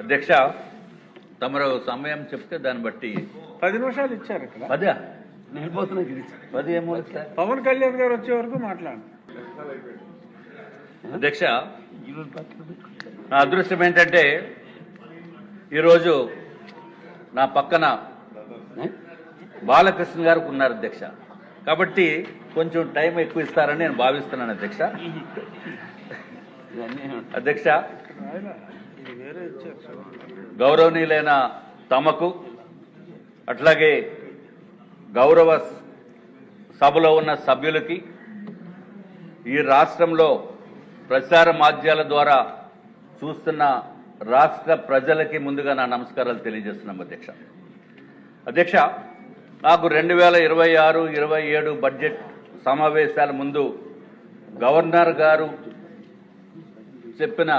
అధ్యక్ష తమరు సమయం చెప్తే దాన్ని బట్టి. పది నిమిషాలు ఇచ్చారు ఇక్కడ. పదే? ఏమో పవన్ కళ్యాణ్ గారు వచ్చే వరకు మాట్లాడండి అధ్యక్ష నా అదృష్టం ఏంటంటే ఈరోజు నా పక్కన బాలకృష్ణ గారు ఉన్నారు అధ్యక్ష. కాబట్టి కొంచెం టైం ఎక్కువ ఇస్తారని నేను భావిస్తున్నాను అధ్యక్ష. అధ్యక్ష. గౌరవనీయులైన తమకు అట్లాగే గౌరవ సభలో ఉన్న సభ్యులకి ఈ రాష్ట్రంలో ప్రచార మాధ్యాల ద్వారా చూస్తున్న రాష్ట్ర ప్రజలకి ముందుగా నా నమస్కారాలు తెలియజేస్తున్నాం అధ్యక్ష అధ్యక్ష నాకు రెండు వేల ఇరవై ఆరు ఇరవై ఏడు బడ్జెట్ సమావేశాల ముందు గవర్నర్ గారు చెప్పిన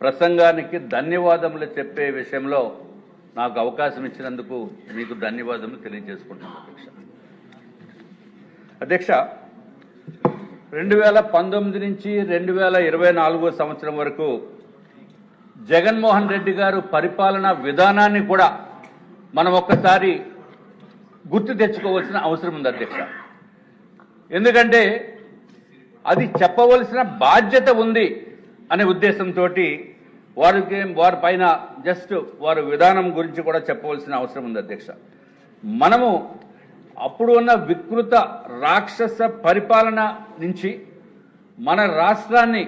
ప్రసంగానికి ధన్యవాదములు చెప్పే విషయంలో నాకు అవకాశం ఇచ్చినందుకు మీకు ధన్యవాదములు తెలియజేసుకుంటున్నాను అధ్యక్ష. అధ్యక్ష రెండు వేల పంతొమ్మిది నుంచి రెండు వేల ఇరవై నాలుగో సంవత్సరం వరకు జగన్మోహన్ రెడ్డి గారు పరిపాలనా విధానాన్ని కూడా మనం ఒక్కసారి గుర్తు తెచ్చుకోవాల్సిన అవసరం ఉంది అధ్యక్ష. ఎందుకంటే అది చెప్పవలసిన బాధ్యత ఉంది. అనే ఉద్దేశంతో వారికి వారి పైన జస్ట్ వారి విధానం గురించి కూడా చెప్పవలసిన అవసరం ఉంది అధ్యక్ష. మనము అప్పుడు ఉన్న వికృత రాక్షస పరిపాలన నుంచి మన రాష్ట్రాన్ని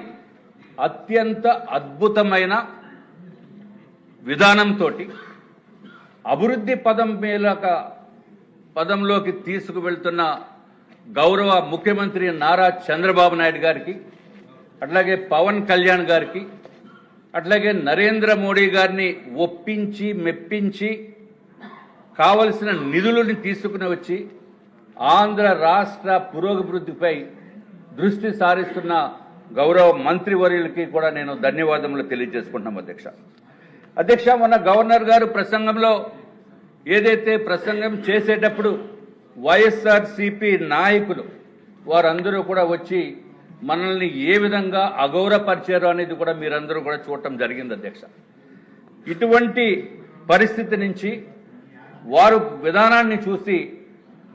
అత్యంత అద్భుతమైన విధానంతో అభివృద్ధి పదం మేలక పదంలోకి తీసుకువెళ్తున్న గౌరవ ముఖ్యమంత్రి నారా చంద్రబాబు నాయుడు గారికి అట్లాగే పవన్ కళ్యాణ్ గారికి అట్లాగే నరేంద్ర మోడీ గారిని ఒప్పించి మెప్పించి కావలసిన నిధులను తీసుకుని వచ్చి ఆంధ్ర రాష్ట్ర పురోభివృద్ధిపై దృష్టి సారిస్తున్న గౌరవ మంత్రివర్యులకి కూడా నేను ధన్యవాదములు తెలియజేసుకుంటున్నాం అధ్యక్ష. అధ్యక్ష మొన్న గవర్నర్ గారు ప్రసంగంలో ఏదైతే ప్రసంగం చేసేటప్పుడు వైఎస్ఆర్ సిపి నాయకులు వారందరూ కూడా వచ్చి మనల్ని ఏ విధంగా అగౌరవపరిచారో అనేది కూడా మీరందరూ కూడా చూడటం జరిగింది అధ్యక్ష. ఇటువంటి పరిస్థితి నుంచి వారు విధానాన్ని చూసి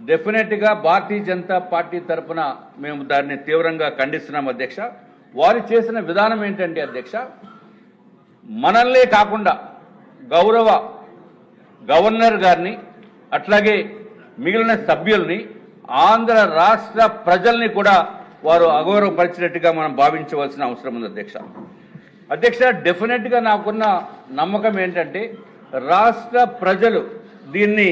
డెఫినెట్గా భారతీయ జనతా పార్టీ తరఫున మేము దాన్ని తీవ్రంగా ఖండిస్తున్నాం అధ్యక్ష. వారు చేసిన విధానం ఏంటంటే అధ్యక్ష? మనల్నే కాకుండా గౌరవ గవర్నర్ గారిని అట్లాగే మిగిలిన సభ్యుల్ని ఆంధ్ర రాష్ట్ర ప్రజల్ని కూడా వారు అగౌరవపరిచినట్టుగా మనం భావించవలసిన అవసరం ఉంది అధ్యక్ష. అధ్యక్ష డెఫినెట్గా నాకున్న నమ్మకం ఏంటంటే రాష్ట్ర ప్రజలు దీన్ని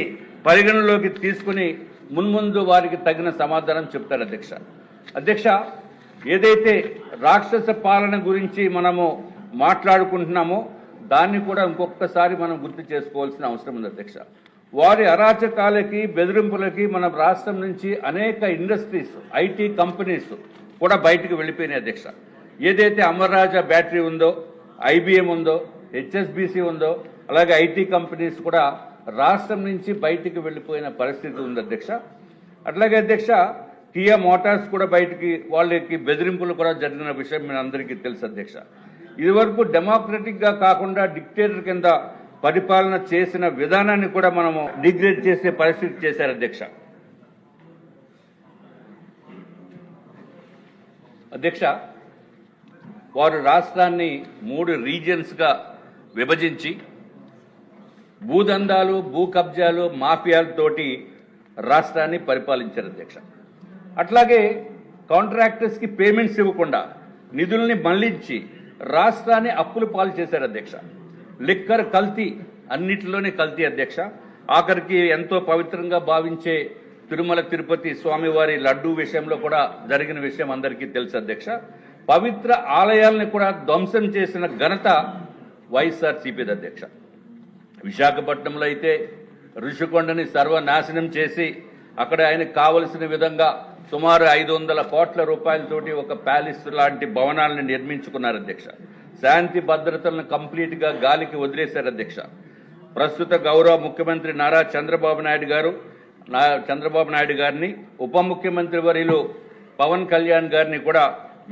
పరిగణలోకి తీసుకుని మున్ముందు వారికి తగిన సమాధానం చెప్తారు అధ్యక్ష. అధ్యక్ష ఏదైతే రాక్షస పాలన గురించి మనము మాట్లాడుకుంటున్నామో దాన్ని కూడా ఇంకొకసారి మనం గుర్తు చేసుకోవాల్సిన అవసరం ఉంది అధ్యక్ష. వారి అరాచకాలకి బెదిరింపులకి మన రాష్ట్రం నుంచి అనేక ఇండస్ట్రీస్ ఐటీ కంపెనీస్ కూడా బయటకు వెళ్ళిపోయినాయి అధ్యక్ష. ఏదైతే అమర్రాజా బ్యాటరీ ఉందో ఐబిఎం ఉందో హెచ్ఎస్బిసి ఉందో అలాగే ఐటీ కంపెనీస్ కూడా రాష్ట్రం నుంచి బయటికి వెళ్ళిపోయిన పరిస్థితి ఉంది అధ్యక్ష. అట్లాగే అధ్యక్ష కియా మోటార్స్ కూడా బయటికి వాళ్ళకి బెదిరింపులు కూడా జరిగిన విషయం మీ అందరికీ తెలుసు అధ్యక్ష. ఇదివరకు డెమోక్రటిక్గా కాకుండా డిక్టేటర్ కింద పరిపాలన చేసిన విధానాన్ని కూడా మనము డిగ్రేడ్ చేసే పరిస్థితి చేశారు అధ్యక్ష. అధ్యక్ష వారు రాష్ట్రాన్ని మూడు రీజియన్స్గా విభజించి భూదందాలు భూ కబ్జాలు మాఫియాలతోటి రాష్ట్రాన్ని పరిపాలించారు అధ్యక్ష. అట్లాగే కాంట్రాక్టర్స్కి పేమెంట్స్ ఇవ్వకుండా నిధుల్ని మళ్ళించి రాష్ట్రాన్ని అప్పులు పాలు చేశారు అధ్యక్ష. లిక్కర్ కల్తీ అన్నిటిలోనే కల్తీ అధ్యక్ష. ఆఖరికి ఎంతో పవిత్రంగా భావించే తిరుమల తిరుపతి స్వామివారి లడ్డూ విషయంలో కూడా జరిగిన విషయం అందరికీ తెలుసు అధ్యక్ష. పవిత్ర ఆలయాల్ని కూడా ధ్వంసం చేసిన ఘనత వైఎస్ఆర్సీపీది అధ్యక్ష. విశాఖపట్నంలో అయితే ఋషికొండని సర్వనాశనం చేసి అక్కడ ఆయనకు కావలసిన విధంగా సుమారు ఐదు వందల కోట్ల రూపాయలతోటి ఒక ప్యాలెస్ లాంటి భవనాలను నిర్మించుకున్నారు అధ్యక్ష. శాంతి భద్రతలను కంప్లీట్గా గాలికి వదిలేశారు అధ్యక్ష. ప్రస్తుత గౌరవ ముఖ్యమంత్రి నారా చంద్రబాబు నాయుడు గారు నా చంద్రబాబు నాయుడు గారిని ఉప ముఖ్యమంత్రి వర్యులు పవన్ కళ్యాణ్ గారిని కూడా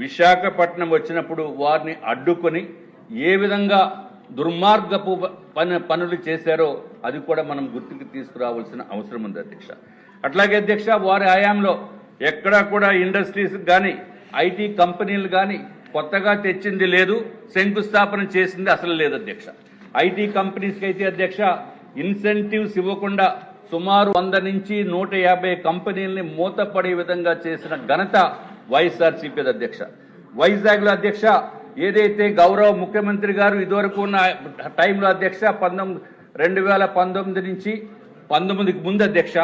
విశాఖపట్నం వచ్చినప్పుడు వారిని అడ్డుకొని ఏ విధంగా దుర్మార్గపు పని పనులు చేశారో అది కూడా మనం గుర్తుకు తీసుకురావాల్సిన అవసరం ఉంది అధ్యక్ష. అట్లాగే అధ్యక్ష వారి హయాంలో ఎక్కడా కూడా ఇండస్ట్రీస్ కానీ ఐటీ కంపెనీలు కానీ కొత్తగా తెచ్చింది లేదు శంకుస్థాపన చేసింది అసలు లేదు అధ్యక్ష. ఐటీ కంపెనీస్కి అయితే అధ్యక్ష ఇన్సెంటివ్స్ ఇవ్వకుండా సుమారు వంద నుంచి నూట యాభై కంపెనీల్ని మూతపడే విధంగా చేసిన ఘనత వైఎస్ఆర్సీపీ అధ్యక్ష. వైజాగ్లో అధ్యక్ష ఏదైతే గౌరవ ముఖ్యమంత్రి గారు ఇదివరకు ఉన్న టైంలో అధ్యక్ష పంతొమ్మిది రెండు వేల పంతొమ్మిది నుంచి పంతొమ్మిదికి ముందు అధ్యక్ష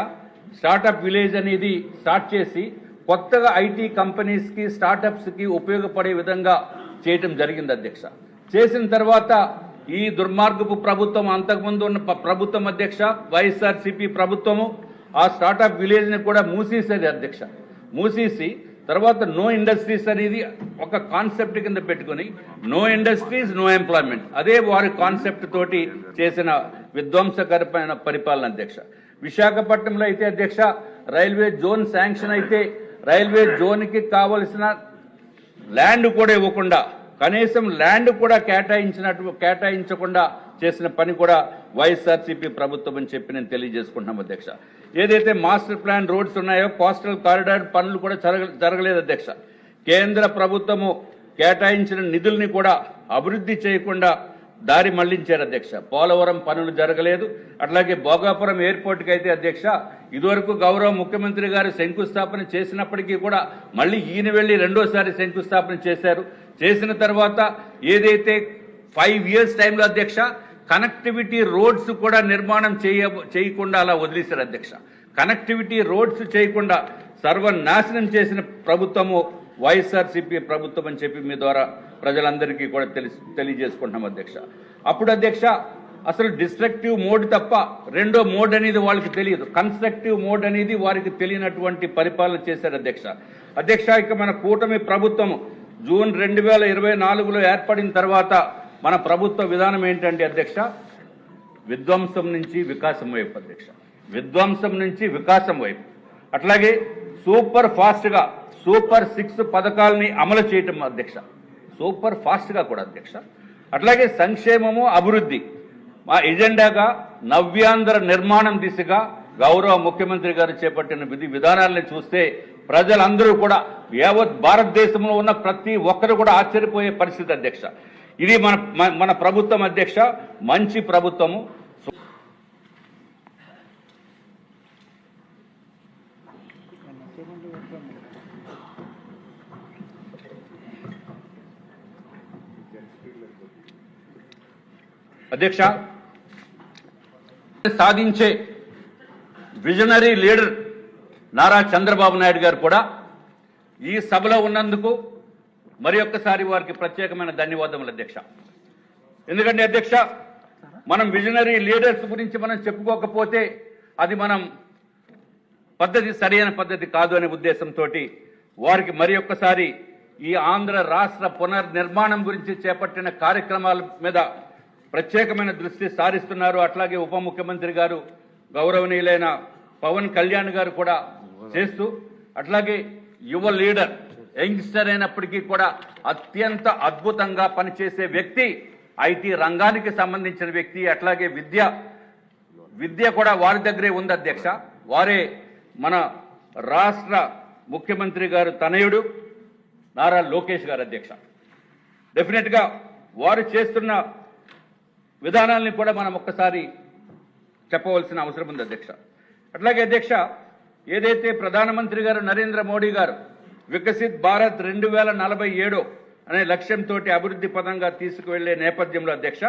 స్టార్టప్ విలేజ్ అనేది స్టార్ట్ చేసి కొత్తగా ఐటీ కంపెనీస్కి స్టార్టప్స్కి ఉపయోగపడే విధంగా చేయటం జరిగింది అధ్యక్ష. చేసిన తర్వాత ఈ దుర్మార్గపు ప్రభుత్వం అంతకుముందు ఉన్న ప్రభుత్వం అధ్యక్ష వైఎస్ఆర్సీపీ ప్రభుత్వము ఆ స్టార్టప్ విలేజ్ని కూడా మూసేసేది అధ్యక్ష. మూసేసి తర్వాత నో ఇండస్ట్రీస్ అనేది ఒక కాన్సెప్ట్ కింద పెట్టుకుని నో ఇండస్ట్రీస్ నో ఎంప్లాయ్మెంట్. అదే వారి కాన్సెప్ట్ తోటి చేసిన విధ్వంసకరమైన పరిపాలన అధ్యక్ష. విశాఖపట్నంలో అయితే అధ్యక్ష రైల్వే జోన్ శాంక్షన్ అయితే రైల్వే జోన్కి కావలసిన ల్యాండ్ కూడా ఇవ్వకుండా కనీసం ల్యాండ్ కూడా కేటాయించినట్టు కేటాయించకుండా చేసిన పని కూడా వైఎస్ఆర్సీపీ ప్రభుత్వం అని చెప్పి నేను తెలియజేసుకుంటున్నాం అధ్యక్ష. ఏదైతే మాస్టర్ ప్లాన్ రోడ్స్ ఉన్నాయో కోస్టల్ కారిడార్ పనులు కూడా జరగ జరగలేదు అధ్యక్ష. కేంద్ర ప్రభుత్వము కేటాయించిన నిధుల్ని కూడా అభివృద్ధి చేయకుండా దారి మళ్ళించారు అధ్యక్ష. పోలవరం పనులు జరగలేదు. అట్లాగే భోగాపురం ఎయిర్పోర్ట్కి అయితే అధ్యక్ష ఇదివరకు గౌరవ ముఖ్యమంత్రి గారు శంకుస్థాపన చేసినప్పటికీ కూడా మళ్ళీ ఈయన వెళ్ళి రెండోసారి శంకుస్థాపన చేశారు. చేసిన తర్వాత ఏదైతే ఫైవ్ ఇయర్స్ టైంలో అధ్యక్ష కనెక్టివిటీ రోడ్స్ కూడా నిర్మాణం చేయ చేయకుండా అలా వదిలేశారు అధ్యక్ష. కనెక్టివిటీ రోడ్స్ చేయకుండా సర్వనాశనం చేసిన ప్రభుత్వము వైఎస్ఆర్సీపీ ప్రభుత్వం అని చెప్పి మీ ద్వారా ప్రజలందరికీ కూడా తెలిసి తెలియజేసుకుంటున్నాం అధ్యక్ష. అప్పుడు అధ్యక్ష అసలు డిస్ట్రక్టివ్ మోడ్ తప్ప రెండో మోడ్ అనేది వాళ్ళకి తెలియదు. కన్స్ట్రక్టివ్ మోడ్ అనేది వారికి తెలియనటువంటి పరిపాలన చేశారు అధ్యక్ష. అధ్యక్ష ఇక మన కూటమి ప్రభుత్వం జూన్ రెండు వేల ఇరవై నాలుగులో ఏర్పడిన తర్వాత మన ప్రభుత్వ విధానం ఏంటంటే అధ్యక్ష? విధ్వంసం నుంచి వికాసం వైపు అధ్యక్ష. విధ్వంసం నుంచి వికాసం వైపు. అట్లాగే సూపర్ ఫాస్ట్గా సూపర్ సిక్స్ పథకాలని అమలు చేయటం అధ్యక్ష. సూపర్ ఫాస్ట్గా కూడా అధ్యక్ష. అట్లాగే సంక్షేమము అభివృద్ధి. మా ఎజెండాగా నవ్యాంధ్ర నిర్మాణం దిశగా గౌరవ ముఖ్యమంత్రి గారు చేపట్టిన విధి విధానాలను చూస్తే ప్రజలందరూ కూడా యావత్ భారతదేశంలో ఉన్న ప్రతి ఒక్కరు కూడా ఆశ్చర్యపోయే పరిస్థితి అధ్యక్ష. ఇది మన మన- మన ప్రభుత్వం అధ్యక్ష మంచి ప్రభుత్వము. అధ్యక్ష సాధించే విజనరీ లీడర్ నారా చంద్రబాబు నాయుడు గారు కూడా ఈ సభలో ఉన్నందుకు మరి ఒక్కసారి వారికి ప్రత్యేకమైన ధన్యవాదములు అధ్యక్ష. ఎందుకంటే అధ్యక్ష మనం విజనరీ లీడర్స్ గురించి మనం చెప్పుకోకపోతే అది మనం పద్ధతి సరైన పద్ధతి కాదు అనే ఉద్దేశంతో వారికి మరి ఒక్కసారి ఈ ఆంధ్ర రాష్ట్ర పునర్నిర్మాణం గురించి చేపట్టిన కార్యక్రమాల మీద ప్రత్యేకమైన దృష్టి సారిస్తున్నారు. అట్లాగే ఉప ముఖ్యమంత్రి గారు గౌరవనీయులైన పవన్ కళ్యాణ్ గారు కూడా చేస్తూ అట్లాగే యువ లీడర్ యంగ్స్టర్ అయినప్పటికీ కూడా అత్యంత అద్భుతంగా పనిచేసే వ్యక్తి ఐటీ రంగానికి సంబంధించిన వ్యక్తి అట్లాగే విద్య విద్య కూడా వారి దగ్గరే ఉంది అధ్యక్ష. వారే మన రాష్ట్ర ముఖ్యమంత్రి గారు తనయుడు నారా లోకేష్ గారు అధ్యక్ష. డెఫినెట్గా వారు చేస్తున్న విధానాల్ని కూడా మనం ఒక్కసారి చెప్పవలసిన అవసరం ఉంది అధ్యక్ష. అట్లాగే అధ్యక్ష ఏదైతే ప్రధానమంత్రి గారు నరేంద్ర మోడీ గారు వికసిత్ భారత్ రెండు వేల నలభై ఏడు అనే లక్ష్యంతో అభివృద్ధి పదంగా తీసుకువెళ్ళే నేపథ్యంలో అధ్యక్ష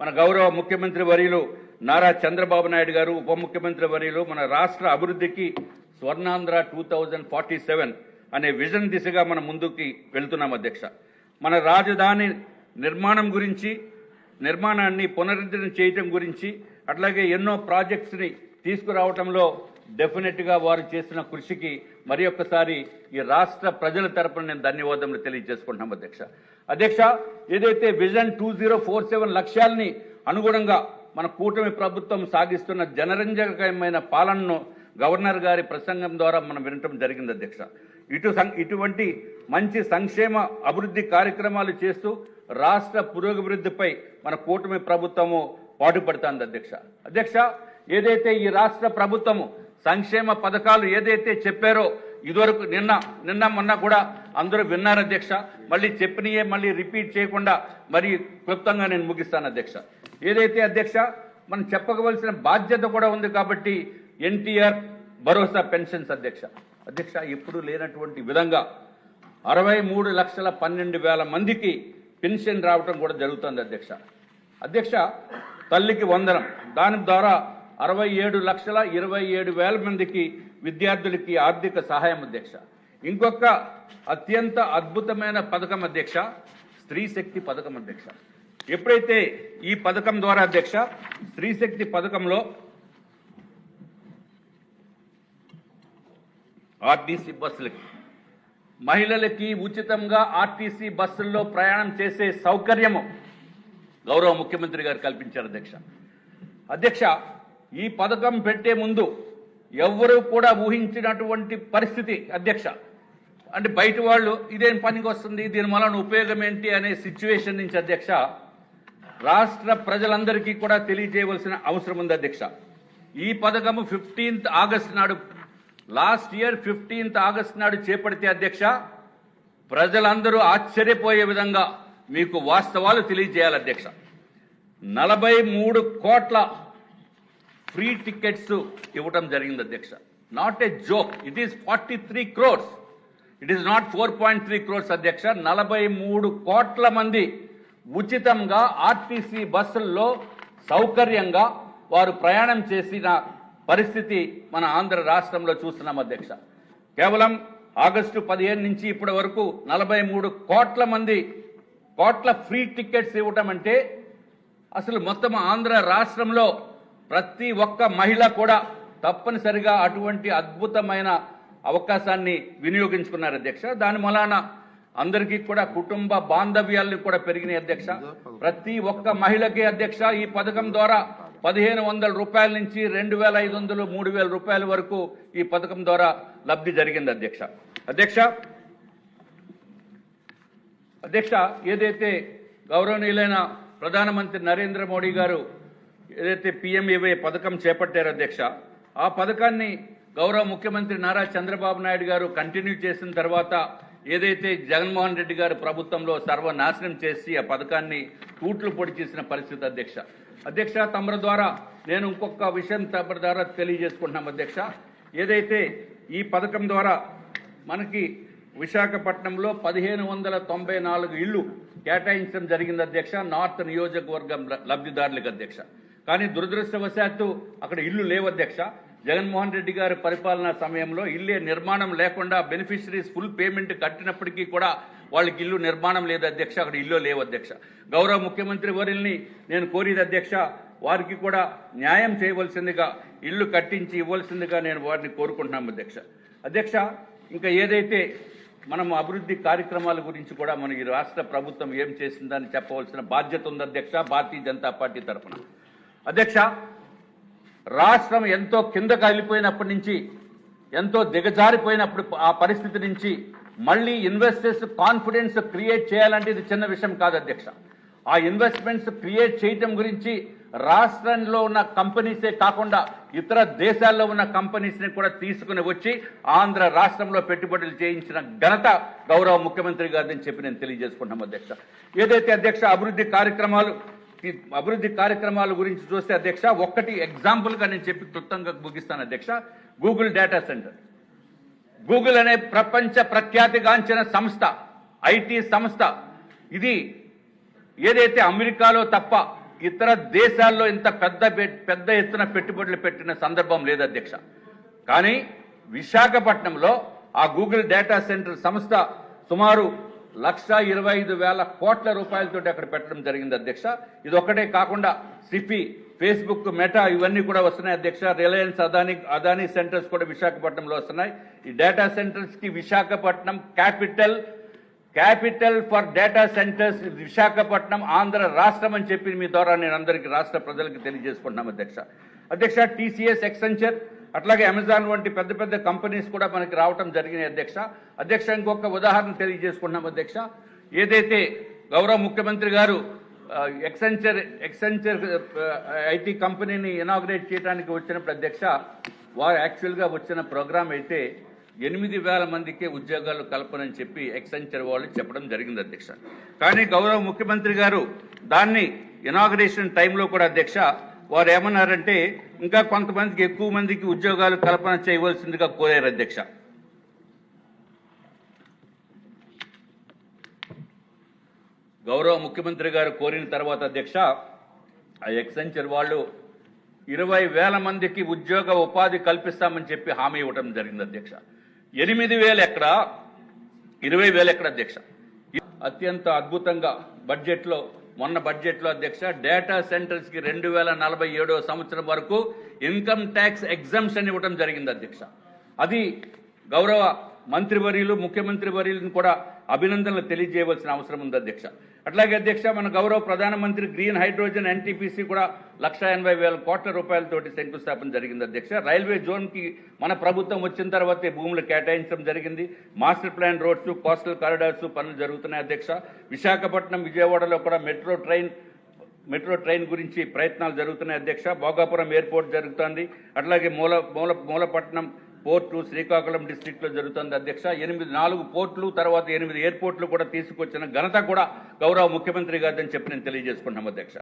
మన గౌరవ ముఖ్యమంత్రి వర్యులు నారా చంద్రబాబు నాయుడు గారు ఉప ముఖ్యమంత్రి వర్యులు మన రాష్ట్ర అభివృద్ధికి Swarnandhra two thousand forty seven అనే విజన్ దిశగా మనం ముందుకి వెళ్తున్నాం అధ్యక్ష. మన రాజధాని నిర్మాణం గురించి నిర్మాణాన్ని పునరుద్ధరణ చేయటం గురించి అట్లాగే ఎన్నో ప్రాజెక్ట్స్ని తీసుకురావటంలో డెఫినెట్గా వారు చేసిన కృషికి మరి ఒక్కసారి ఈ రాష్ట్ర ప్రజల తరపున నేను ధన్యవాదములు తెలియజేసుకుంటున్నాం అధ్యక్ష. అధ్యక్ష ఏదైతే vision two zero four seven లక్ష్యాల్ని అనుగుణంగా మన కూటమి ప్రభుత్వం సాగిస్తున్న జనరంజకమైన పాలనను గవర్నర్ గారి ప్రసంగం ద్వారా మనం వినటం జరిగింది అధ్యక్ష. ఇటు ఇటువంటి మంచి సంక్షేమ అభివృద్ధి కార్యక్రమాలు చేస్తూ రాష్ట్ర పురోగభివృద్ధిపై మన కూటమి ప్రభుత్వము పాటుపడుతుంది అధ్యక్ష. అధ్యక్ష ఏదైతే ఈ రాష్ట్ర ప్రభుత్వము సంక్షేమ పథకాలు ఏదైతే చెప్పారో ఇదివరకు నిన్న నిన్న మొన్న కూడా అందరూ విన్నారు అధ్యక్ష. మళ్ళీ చెప్పినయే మళ్ళీ రిపీట్ చేయకుండా మరి క్లుప్తంగా నేను ముగిస్తాను అధ్యక్ష. ఏదైతే అధ్యక్ష మనం చెప్పవలసిన బాధ్యత కూడా ఉంది కాబట్టి ఎన్టీఆర్ భరోసా పెన్షన్స్ అధ్యక్ష. అధ్యక్ష ఎప్పుడు లేనటువంటి విధంగా అరవై మూడు లక్షల పన్నెండు వేల మందికి పెన్షన్ రావటం కూడా జరుగుతుంది అధ్యక్ష. అధ్యక్ష తల్లికి వందనం. దాని ద్వారా అరవై ఏడు లక్షల ఇరవై ఏడు వేల మందికి విద్యార్థులకి ఆర్థిక సహాయం అధ్యక్ష. ఇంకొక అత్యంత అద్భుతమైన పథకం అధ్యక్ష స్త్రీ శక్తి పథకం అధ్యక్ష. ఎప్పుడైతే ఈ పథకం ద్వారా అధ్యక్ష స్త్రీ శక్తి పథకంలో ఆర్టీసీ బస్సులకి మహిళలకి ఉచితంగా ఆర్టీసీ బస్సుల్లో ప్రయాణం చేసే సౌకర్యము గౌరవ ముఖ్యమంత్రి గారు కల్పించారు అధ్యక్ష. అధ్యక్ష ఈ పథకం పెట్టే ముందు ఎవ్వరూ కూడా ఊహించినటువంటి పరిస్థితి అధ్యక్ష. అంటే బయట వాళ్ళు ఇదేం పనికి వస్తుంది దీని వలన ఉపయోగం ఏంటి అనే సిచ్యువేషన్ నుంచి అధ్యక్ష రాష్ట్ర ప్రజలందరికీ కూడా తెలియజేయవలసిన అవసరం ఉంది అధ్యక్ష. ఈ పథకము ఫిఫ్టీన్త్ ఆగస్ట్ నాడు లాస్ట్ ఇయర్ ఫిఫ్టీన్త్ ఆగస్ట్ నాడు చేపడితే అధ్యక్ష ప్రజలందరూ ఆశ్చర్యపోయే విధంగా మీకు వాస్తవాలు తెలియజేయాలి అధ్యక్ష. నలభై మూడు కోట్ల ఫ్రీ టికెట్స్ ఇవ్వటం జరిగింది అధ్యక్ష. Not a joke it is forty three crores it is not four point three crores అధ్యక్ష. నలభై మూడు కోట్ల మంది ఉచితంగా ఆర్టీసీ బస్సుల్లో సౌకర్యంగా వారు ప్రయాణం చేసిన పరిస్థితి మన ఆంధ్ర రాష్ట్రంలో చూస్తున్నాం అధ్యక్ష. కేవలం ఆగస్టు పదిహేను నుంచి ఇప్పటి వరకు నలభై మూడు కోట్ల మంది కోట్ల ఫ్రీ టికెట్స్ ఇవ్వటం అంటే అసలు మొత్తం ఆంధ్ర రాష్ట్రంలో ప్రతి ఒక్క మహిళ కూడా తప్పనిసరిగా అటువంటి అద్భుతమైన అవకాశాన్ని వినియోగించుకున్నారు అధ్యక్ష. దాని మూలాన అందరికీ కూడా కుటుంబ బాంధవ్యాలను కూడా పెరిగినాయి అధ్యక్ష. ప్రతి ఒక్క మహిళకి అధ్యక్ష ఈ పథకం ద్వారా పదిహేను వందల రూపాయల నుంచి రెండు వేల ఐదు వందలు మూడు వేల రూపాయల వరకు ఈ పథకం ద్వారా లబ్ధి జరిగింది అధ్యక్ష. అధ్యక్ష అధ్యక్ష ఏదైతే గౌరవనీయులైన ప్రధానమంత్రి నరేంద్ర మోడీ గారు ఏదైతే పిఎంఏవై పథకం చేపట్టారు అధ్యక్ష ఆ పథకాన్ని గౌరవ ముఖ్యమంత్రి నారా చంద్రబాబు నాయుడు గారు కంటిన్యూ చేసిన తర్వాత ఏదైతే జగన్మోహన్ రెడ్డి గారు ప్రభుత్వంలో సర్వనాశనం చేసి ఆ పథకాన్ని తూట్లు పొడి చేసిన పరిస్థితి అధ్యక్ష. అధ్యక్ష తమ్ర ద్వారా నేను ఇంకొక విషయం తమరి ద్వారా తెలియజేసుకుంటున్నాం అధ్యక్ష. ఏదైతే ఈ పథకం ద్వారా మనకి విశాఖపట్నంలో పదిహేను వందల తొంభై నాలుగు ఇళ్ళు కేటాయించడం జరిగింది అధ్యక్ష నార్త్ నియోజకవర్గం లబ్ధిదారులకు అధ్యక్ష. కానీ దురదృష్టవశాత్తు అక్కడ ఇల్లు లేవు అధ్యక్ష. జగన్మోహన్ రెడ్డి గారి పరిపాలనా సమయంలో ఇల్లే నిర్మాణం లేకుండా బెనిఫిషరీస్ ఫుల్ పేమెంట్ కట్టినప్పటికీ కూడా వాళ్ళకి ఇల్లు నిర్మాణం లేదు అధ్యక్ష అక్కడ ఇల్లు లేవు అధ్యక్ష. గౌరవ ముఖ్యమంత్రి వారిని నేను కోరేది అధ్యక్ష వారికి కూడా న్యాయం చేయవలసిందిగా ఇల్లు కట్టించి ఇవ్వాల్సిందిగా నేను వారిని కోరుకుంటున్నాము అధ్యక్ష. అధ్యక్ష ఇంకా ఏదైతే మనం అభివృద్ధి కార్యక్రమాల గురించి కూడా మన ఈ రాష్ట్ర ప్రభుత్వం ఏం చేసిందని చెప్పవలసిన బాధ్యత ఉంది అధ్యక్ష భారతీయ జనతా పార్టీ తరఫున. అధ్యక్ష రాష్ట్రం ఎంతో కిందకు వెళ్ళిపోయినప్పటి నుంచి ఎంతో దిగజారిపోయినప్పుడు ఆ పరిస్థితి నుంచి మళ్ళీ ఇన్వెస్టర్స్ కాన్ఫిడెన్స్ క్రియేట్ చేయాలంటే ఇది చిన్న విషయం కాదు అధ్యక్ష. ఆ ఇన్వెస్ట్మెంట్స్ క్రియేట్ చేయటం గురించి రాష్ట్రంలో ఉన్న కంపెనీసే కాకుండా ఇతర దేశాల్లో ఉన్న కంపెనీస్ని కూడా తీసుకుని వచ్చి ఆంధ్ర రాష్ట్రంలో పెట్టుబడులు చేయించిన ఘనత గౌరవ ముఖ్యమంత్రి గారిని చెప్పి నేను తెలియజేసుకుంటున్నాం అధ్యక్ష. ఏదైతే అధ్యక్ష అభివృద్ధి కార్యక్రమాలు అభివృద్ధి కార్యక్రమాల గురించి చూస్తే అధ్యక్ష ఒక్కటి ఎగ్జాంపుల్గా నేను చెప్పి క్లుప్తంగా ముగిస్తాను అధ్యక్ష. గూగుల్ డేటా సెంటర్ గూగుల్ అనే ప్రపంచ ప్రఖ్యాతిగాంచిన సంస్థ ఐటీ సంస్థ. ఇది ఏదైతే అమెరికాలో తప్ప ఇతర దేశాల్లో ఇంత పెద్ద పెద్ద ఎత్తున పెట్టుబడులు పెట్టిన సందర్భం లేదు అధ్యక్ష. కానీ విశాఖపట్నంలో ఆ గూగుల్ డేటా సెంటర్ సంస్థ సుమారు లక్ష ఇరవై ఐదు వేల కోట్ల రూపాయలతోటి అక్కడ పెట్టడం జరిగింది అధ్యక్ష. ఇది ఒక్కటే కాకుండా సిపి ఫేస్బుక్ మెటా ఇవన్నీ కూడా వస్తున్నాయి అధ్యక్ష. రిలయన్స్ అదాని అదాని సెంటర్స్ కూడా విశాఖపట్నంలో వస్తున్నాయి. ఈ డేటా సెంటర్స్కి Visakhapatnam capital capital for data centres Visakhapatnam Andhra రాష్ట్రం అని చెప్పి మీ ద్వారా నేను అందరికీ రాష్ట్ర ప్రజలకు తెలియజేసుకుంటున్నాం అధ్యక్ష. అధ్యక్ష టీసీఎస్ ఎక్సెంచర్ అట్లాగే అమెజాన్ వంటి పెద్ద పెద్ద కంపెనీస్ కూడా మనకి రావటం జరిగినాయి అధ్యక్ష. అధ్యక్ష ఇంకొక ఉదాహరణ తెలియజేసుకుంటున్నాం అధ్యక్ష. ఏదైతే గౌరవ ముఖ్యమంత్రి గారు ఎక్సెంచర్ ఎక్సెంచర్ ఐటీ కంపెనీని ఇనాగ్రేట్ చేయడానికి వచ్చిన ప్రత్యక్ష వారు యాక్చువల్గా వచ్చిన ప్రోగ్రామ్ అయితే ఎనిమిది వేల మందికే ఉద్యోగాలు కల్పనని చెప్పి ఎక్సెంచర్ వాళ్ళు చెప్పడం జరిగింది అధ్యక్ష. కానీ గౌరవ ముఖ్యమంత్రి గారు దాన్ని ఇనాగ్రేషన్ టైంలో కూడా అధ్యక్ష వారు ఏమన్నారంటే ఇంకా కొంతమందికి ఎక్కువ మందికి ఉద్యోగాలు కల్పన చేయవలసిందిగా కోరారు అధ్యక్ష. గౌరవ ముఖ్యమంత్రి గారు కోరిన తర్వాత అధ్యక్ష ఆ ఎక్సెంచర్ వాళ్ళు ఇరవై వేల మందికి ఉద్యోగ ఉపాధి కల్పిస్తామని చెప్పి హామీ ఇవ్వడం జరిగింది అధ్యక్ష. ఎనిమిది వేలు ఎక్కడ? ఇరవై వేలు ఎక్కడ అధ్యక్ష? అత్యంత అద్భుతంగా బడ్జెట్లో మొన్న బడ్జెట్లో అధ్యక్ష డేటా సెంటర్స్కి రెండు వేల నలభై ఏడవ సంవత్సరం వరకు ఇన్కమ్ ట్యాక్స్ ఎగ్జామ్షన్ ఇవ్వడం జరిగింది అధ్యక్ష. అది గౌరవ మంత్రివర్యులు ముఖ్యమంత్రి వర్యులను కూడా అభినందనలు తెలియజేయవలసిన అవసరం ఉంది అధ్యక్ష. అట్లాగే అధ్యక్ష మన గౌరవ ప్రధానమంత్రి గ్రీన్ హైడ్రోజన్ ఎన్టీపీసీ కూడా లక్ష ఎనభై వేల కోట్ల రూపాయలతోటి శంకుస్థాపన జరిగింది అధ్యక్ష. రైల్వే జోన్కి మన ప్రభుత్వం వచ్చిన తర్వాతే భూములు కేటాయించడం జరిగింది. Master plan roads coastal corridors పనులు జరుగుతున్నాయి అధ్యక్ష. విశాఖపట్నం విజయవాడలో కూడా మెట్రో ట్రైన్ మెట్రో ట్రైన్ గురించి ప్రయత్నాలు జరుగుతున్నాయి అధ్యక్ష. భోగాపురం ఎయిర్పోర్ట్ జరుగుతోంది. అట్లాగే మూల మూల మూలపట్నం పోర్టు శ్రీకాకుళం డిస్టిక్లో జరుగుతుంది. అధ్యక్ష ఎనిమిది నాలుగు పోర్టులు తర్వాత ఎనిమిది ఎయిర్పోర్ట్లు కూడా తీసుకొచ్చిన ఘనత కూడా గౌరవ ముఖ్యమంత్రి గారిని చెప్పి నేను తెలియజేసుకుంటున్నాం అధ్యక్ష.